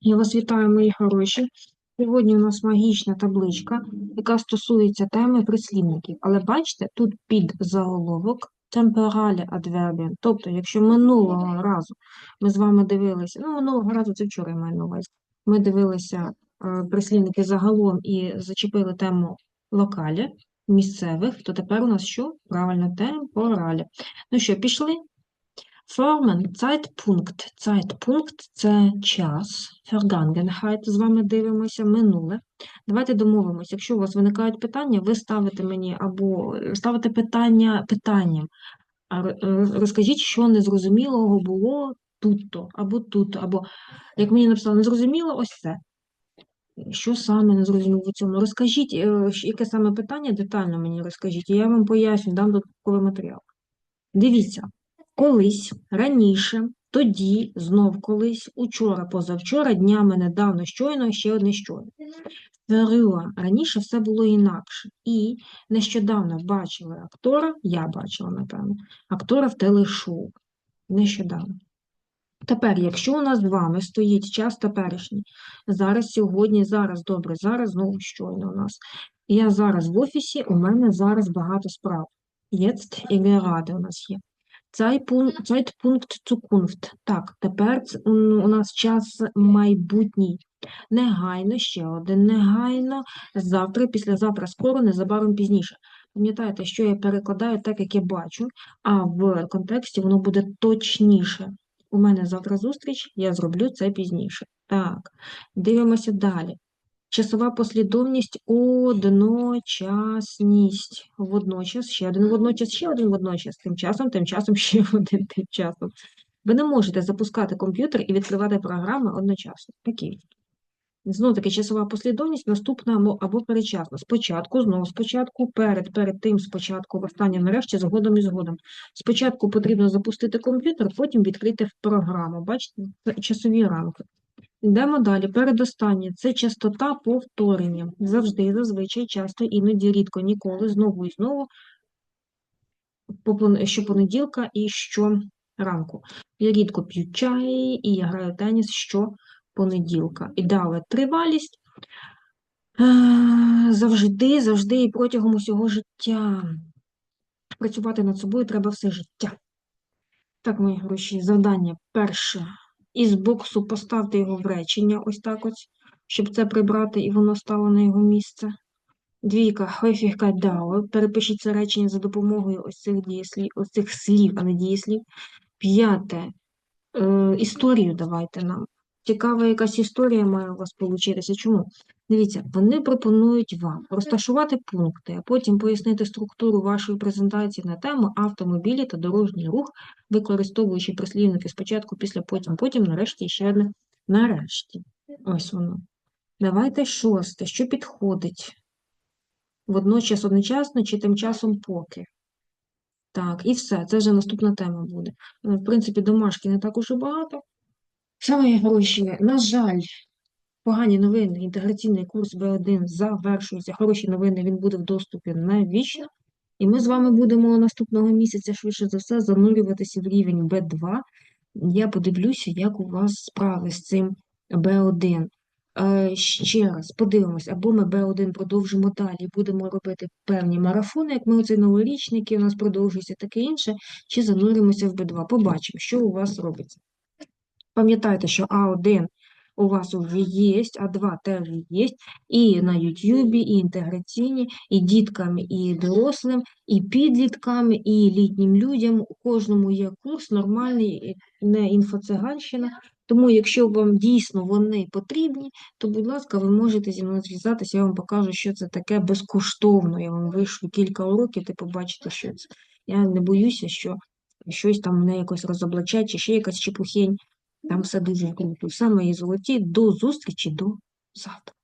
Я вас вітаю, мої хороші. Сьогодні у нас магічна табличка, яка стосується теми прислівників. Але бачите, тут під заголовок темпералі адвербіум. Тобто, якщо минулого разу ми з вами дивилися, ну, минулого разу це вчора я маю на увазі, ми дивилися е, прислівники загалом і зачепили тему локалі, місцевих, то тепер у нас що? Правильно, темпоралі. Ну що, пішли? Формен, Zeitpunkt. Zeitpunkt – це час, Vergangenheit, з вами дивимося, минуле. Давайте домовимося, якщо у вас виникають питання, ви ставите мені або ставите питання питанням. Р- розкажіть, що незрозумілого було тут-то, або тут, або, як мені написали, незрозуміло ось це. Що саме незрозуміло в цьому? Розкажіть, е, яке саме питання, детально мені розкажіть, і я вам поясню, дам додатковий матеріал. Дивіться, колись, раніше, тоді, знов колись, учора, позавчора, днями недавно, щойно, ще одне щойно. Früher. Раніше все було інакше. І нещодавно бачили актора, я бачила, напевно, актора в телешоу. Нещодавно. Тепер, якщо у нас з вами стоїть час теперішній, зараз, сьогодні, зараз, добре, зараз знову щойно у нас. Я зараз в офісі, у мене зараз багато справ. Jetzt і gerade у нас є. Zeitpunkt, Zeitpunkt Zukunft. Так, тепер у нас час майбутній. Негайно, ще один негайно, завтра, післязавтра, скоро, незабаром пізніше. Пам'ятаєте, що я перекладаю так, як я бачу, а в контексті воно буде точніше. У мене завтра зустріч, я зроблю це пізніше. Так, дивимося далі. Часова послідовність одночасність. Водночас, ще один водночас, ще один водночас. Тим часом, тим часом, ще один тим часом. Ви не можете запускати комп'ютер і відкривати програми одночасно. Такі. Знову таки, часова послідовність наступна або, передчасно. Спочатку, знову спочатку, перед, перед тим, спочатку, останнє, нарешті, згодом і згодом. Спочатку потрібно запустити комп'ютер, потім відкрити програму. Бачите, часові рамки. Йдемо далі. Передостаннє це частота повторення. Завжди, зазвичай, часто, іноді, рідко, ніколи, знову і знову, по пон- щопонеділка і щоранку. Я рідко п'ю чай і я граю теніс щопонеділка. І далі тривалість. Е, Завжди, завжди і протягом усього життя. Працювати над собою треба все життя. Так, мої гроші, завдання перше. Із боксу поставте його в речення, ось так ось, щоб це прибрати, і воно стало на його місце. Двійка, häufigkeit дало. Перепишіть це речення за допомогою ось цих дієслів, ось цих слів, а не дієслів. П'яте. Е, історію давайте нам. Цікава якась історія має у вас получитися. Чому? Дивіться, вони пропонують вам розташувати пункти, а потім пояснити структуру вашої презентації на тему автомобілі та дорожній рух, використовуючи прислівники спочатку, після потім, потім, нарешті, ще одне. Нарешті. Ось воно. Давайте шосте. Що підходить? Водночас одночасно чи тим часом поки. Так, і все. Це вже наступна тема буде. Ну, В принципі, домашки не так уж і багато. Саме гроші, на жаль, погані новини. Інтеграційний курс Б1 завершується. Хороші новини, він буде в доступі навічно. І ми з вами будемо наступного місяця, швидше за все, занурюватися в рівень Б2. Я подивлюся, як у вас справи з цим Б1. Е, Ще раз подивимось, або ми Б1 продовжимо далі, будемо робити певні марафони, як ми оцей новорічний, який у нас продовжується, таке інше, чи зануримося в Б2. Побачимо, що у вас робиться. Пам'ятайте, що А1 у вас вже є, А2 теж є, і на Ютубі, і інтеграційні, і діткам, і дорослим, і підліткам, і літнім людям. У кожному є курс нормальний, не інфоциганщина. Тому, якщо вам дійсно вони потрібні, то, будь ласка, ви можете зі мною зв'язатися, я вам покажу, що це таке безкоштовно. Я вам вишлю кілька уроків, ти побачите, що це. Я не боюся, що щось там мене якось розоблачать, чи ще якась чепухень. Там все дуже круто. Все мої золоті. До зустрічі, до завтра.